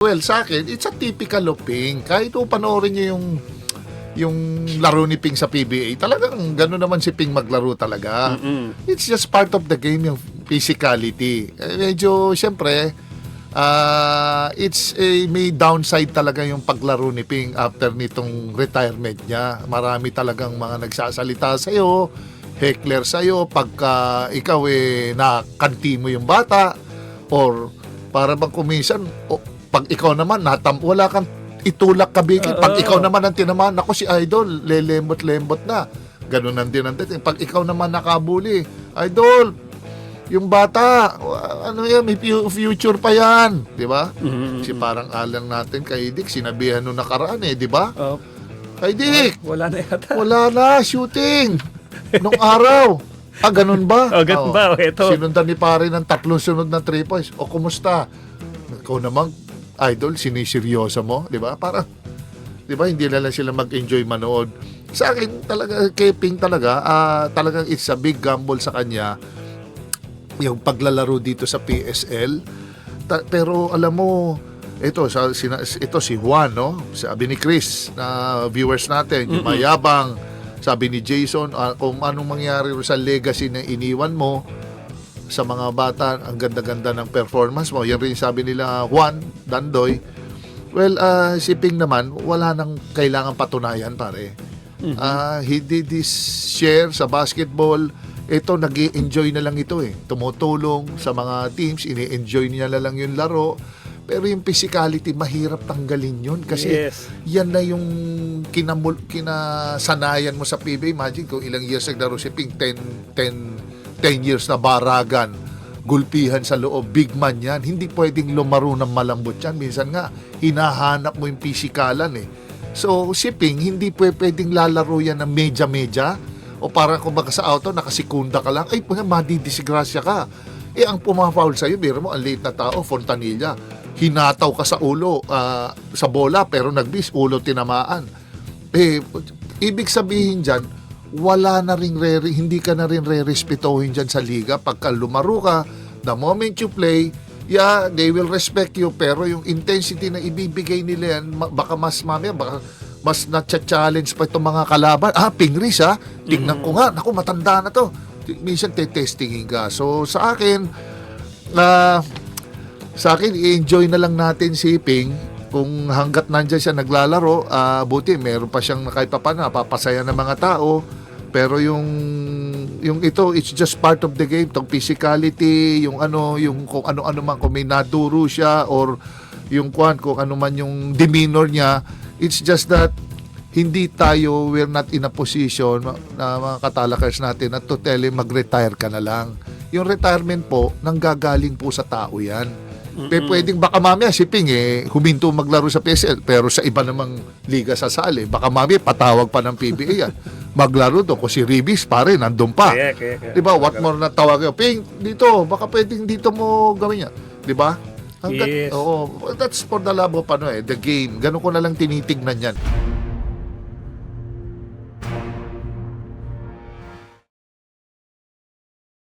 Well, sa akin, it's a typical of Ping. Kahit po panoorin niyo yung yung laro ni Ping sa PBA, talagang gano'n naman si Ping maglaro talaga. Mm-mm. It's just part of the game, yung physicality. Eh, medyo, syempre, ah, it's a, may downside talaga yung paglaro ni Ping after nitong retirement niya. Marami talagang mga nagsasalita sa'yo, heckler sa'yo, pagka ikaw eh, nakanti mo yung bata, or para bang kuminsan, o, pag ikaw naman, natam, wala kang itulak kabigin. Pag ikaw naman ang tinamaan, ako si Idol, lelemot-lemot na. Ganun ang din ang dating. Pag ikaw naman nakabuli, Idol, yung bata, ano yan, may fu- future pa yan. Di ba? Mm-mm. Si parang alang natin kay Dick, sinabihan nung nakaraan eh, di ba? Oh, Kay Dick, wala na yata. wala na, shooting. Nung araw. Ah, ganun ba? Oh, ganun ba? O, eto. Sinundan ni pare ng tatlong sunod na 3 points. O, kumusta? Ikaw naman, idol, siniseryoso mo, di ba? Parang, di ba, hindi na lang sila mag-enjoy manood. Sa akin, talaga, kay Ping talaga, ah, talagang it's a big gamble sa kanya yung paglalaro dito sa PSL. Ta- pero alam mo, ito, sa, sina, ito si Juan, no? Sabi ni Chris, na viewers natin, yung mayabang, sabi ni Jason, ah, kung anong mangyari sa legacy na iniwan mo sa mga bata, ang ganda-ganda ng performance mo. Yan rin sabi nila Juan Dandoy. Well, ah, si Ping naman, wala nang kailangan patunayan, pare. Ah, he did his share sa basketball. Ito, nag enjoy na lang ito eh. Tumutulong sa mga teams, ini-enjoy niya na lang yung laro. Pero yung physicality, mahirap tanggalin yun. Kasi Yes. yan na yung kinamul, kinasanayan mo sa PBA. Imagine kung ilang years naglaro si Ping, 10, 10, 10 years na baragan, gulpihan sa loob, big man yan. Hindi pwedeng lumaro ng malambot yan. Minsan nga, hinahanap mo yung pisikalan eh. So, si Ping, hindi pwe- pwedeng lalaro yan ng medya-medya o para kumbaga sa auto, nakasikunda ka lang, ay, punya, madidisgrasya ka. Eh, ang pumafoul sa'yo, biro mo, ang late na tao, Fontanilla. Hinataw ka sa ulo, ah, sa bola, pero nagbis, ulo tinamaan. Eh, ibig sabihin dyan, wala na rin re, hindi ka na rin re-respetohin dyan sa liga. Pagka lumaro ka, the moment you play, yeah, they will respect you, pero yung intensity na ibibigay nila yan, baka mas mamaya, baka mas na-challenge pa itong mga kalaban. Ah, pingris ha, tingnan ko nga, naku, matanda na to. Minsan te-testingin ka. So, sa akin, na sa akin, i-enjoy na lang natin si Ping. Kung hanggat nandyan siya naglalaro, ah, buti, meron pa siyang kahit pa paano, napapasaya ng mga tao. Pero yung yung ito, it's just part of the game. Tong physicality, yung ano, yung kung ano-ano man, kung may naduro siya or yung kwan, kung ano man yung demeanor niya, it's just that hindi tayo, we're not in a position na mga katalakers natin na to tell him mag-retire ka na lang. Yung retirement po, nanggagaling po sa tao yan. Pe, pwedeng baka mamaya si Ping eh, huminto maglaro sa PSL pero sa iba namang liga sasali. Baka mamaya patawag pa ng PBA yan. Maglaro doon. Kung si Ribis pare, nandun pa. Kaya, kaya, kaya. Di ba? What more na tawag yun? Ping, dito, baka pwedeng dito mo gawin yan. Di ba? Hanggat, Yes. Oo, that's for the love of ano eh, the game. Ganun ko na lang tinitignan yan.